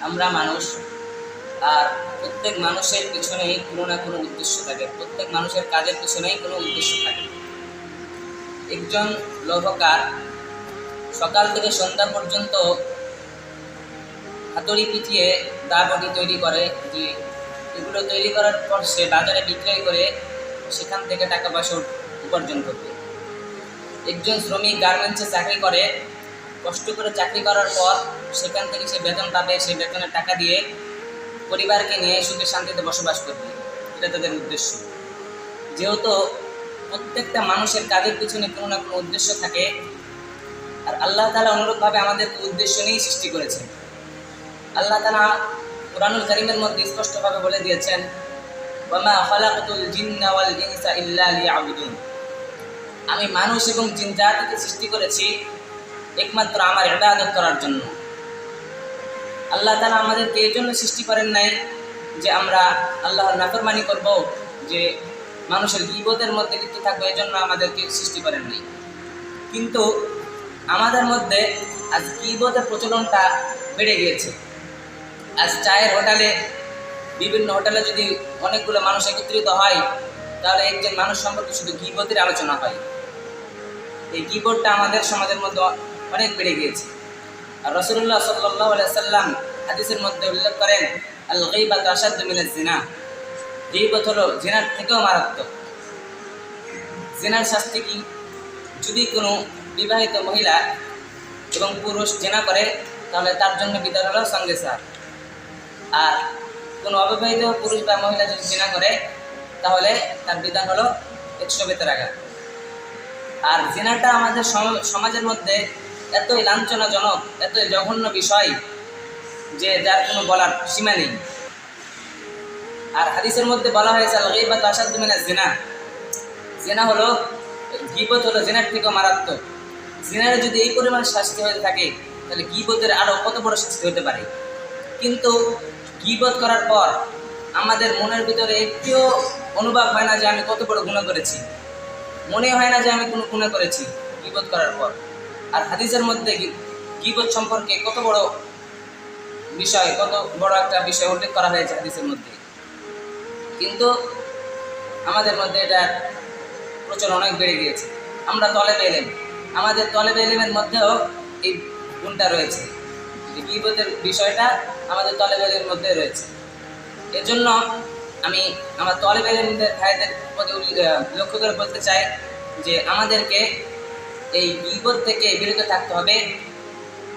আমরা মানুষ, আর প্রত্যেক মানুষের পিছনেই কোনো না কোনো উদ্দেশ্য থাকে। প্রত্যেক মানুষের কাজের পিছনেই কোনো উদ্দেশ্য থাকে। একজন লৌহকার সকাল থেকে সন্ধ্যা পর্যন্ত হাতুড়ি পিটিয়ে দা বডি তৈরি করে যে এগুলো তৈরি করার পর সে বাজারে বিক্রয় করে সেখান থেকে টাকা পয়সা উপার্জন করবে। একজন শ্রমিক গার্মেন্টসে চাকরি করে কষ্ট করে চাকরি করার পর সেখান থেকে সে বেতন পাবে সেই বেতনের টাকা দিয়ে পরিবারকে নিয়ে সুখে শান্তিতে বসবাস করবে। এটা তাদের উদ্দেশ্য। যেহেতু প্রত্যেকটা মানুষের কাজের পিছনে কোনো না কোনো উদ্দেশ্য থাকে, আর আল্লাহ তালা অনুরূপভাবে আমাদেরকে উদ্দেশ্য নিয়েই সৃষ্টি করেছেন। আল্লাহ তালা কোরআনুল করিমের মধ্যে স্পষ্টভাবে বলে দিয়েছেন আমি মানুষ এবং জিন জাতিকে সৃষ্টি করেছি একমাত্র আমার এটা ইবাদত করার জন্য। আল্লাহ তালা আমাদেরকে এই জন্য সৃষ্টি করেন নাই যে আমরা আল্লাহর নাফরমানি করব, যে মানুষের গিবতের মধ্যে লিপ্ত থাকব, এই জন্য আমাদেরকে সৃষ্টি করেন নাই। কিন্তু আমাদের মধ্যে আজ গিবতের প্রচলনটা বেড়ে গিয়েছে। আজ চায়ের হোটেলে, বিভিন্ন হোটেলে যদি অনেকগুলো মানুষ একত্রিত হয়, তাহলে একজন মানুষ সম্পর্কে শুধু গিবতের আলোচনা হয়। এই গিবতটা আমাদের সমাজের মধ্যে অনেক বেড়ে গিয়েছে। আর রসুল্লাহ সাল্লাহ সাল্লাম হাদিসের মধ্যে উল্লেখ করেন আল গইবাত আসাদ মিনাজ জিনা। গিবত হলো জেনার থেকেও মারাত্মক। জেনার শাস্তি কি? যদি কোনো বিবাহিত মহিলা এবং পুরুষ জেনা করে, তাহলে তার জন্য বিধান হলো সঙ্গে সার আর কোনো অবিবাহিত পুরুষ বা মহিলা যদি জেনা করে, তাহলে তার বিধান হলো একশো বেতের আঘাত। আর জেনাটা আমাদের সম- সমাজের মধ্যে এতই লাঞ্ছনাজনক এতই জঘন্য বিষয় যে যার কোনো বলার সীমা নেই। আর হাদিসের মধ্যে বলা হয়েছে আল গীবাত আসাদ্দু মিনাজ জিনা। জেনা হলো, গিবত হলো জেনার থেকেও মারাত্মক। জেনারে যদি এই পরিমাণ শাস্তি হয়ে থাকে, তাহলে গিবতের আরও কত বড় শাস্তি হতে পারে? কিন্তু গিবত করার পর আমাদের মনের ভিতরে একটিও অনুভব হয় না যে আমি কত বড় গুণা করেছি। মনে হয় না যে আমি কোনো গুণা করেছি গিবত করার পর। আর হাদিসের মধ্যে গিবত সম্পর্কে কত বড় বিষয়, কত বড় একটা বিষয় উল্লেখ করা হয়েছে হাদিসের মধ্যে। কিন্তু আমাদের মধ্যে এটা প্রচলন অনেক বেড়ে গিয়েছে। আমরা তলে এলেম। আমাদের তলে এলেমের মধ্যেও এই গুণটা রয়েছে। গিবতের বিষয়টা আমাদের তলে এলেমের মধ্যে রয়েছে। এজন্য আমি আমার তলে এলেমদের ভাইদের প্রতি লক্ষ্য করে বলতে চাই যে আমাদেরকে এই বিপদ থেকে বিরত থাকতে হবে।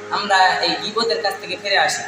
আমরা এই বিপদের কাছ থেকে ফিরে আসি।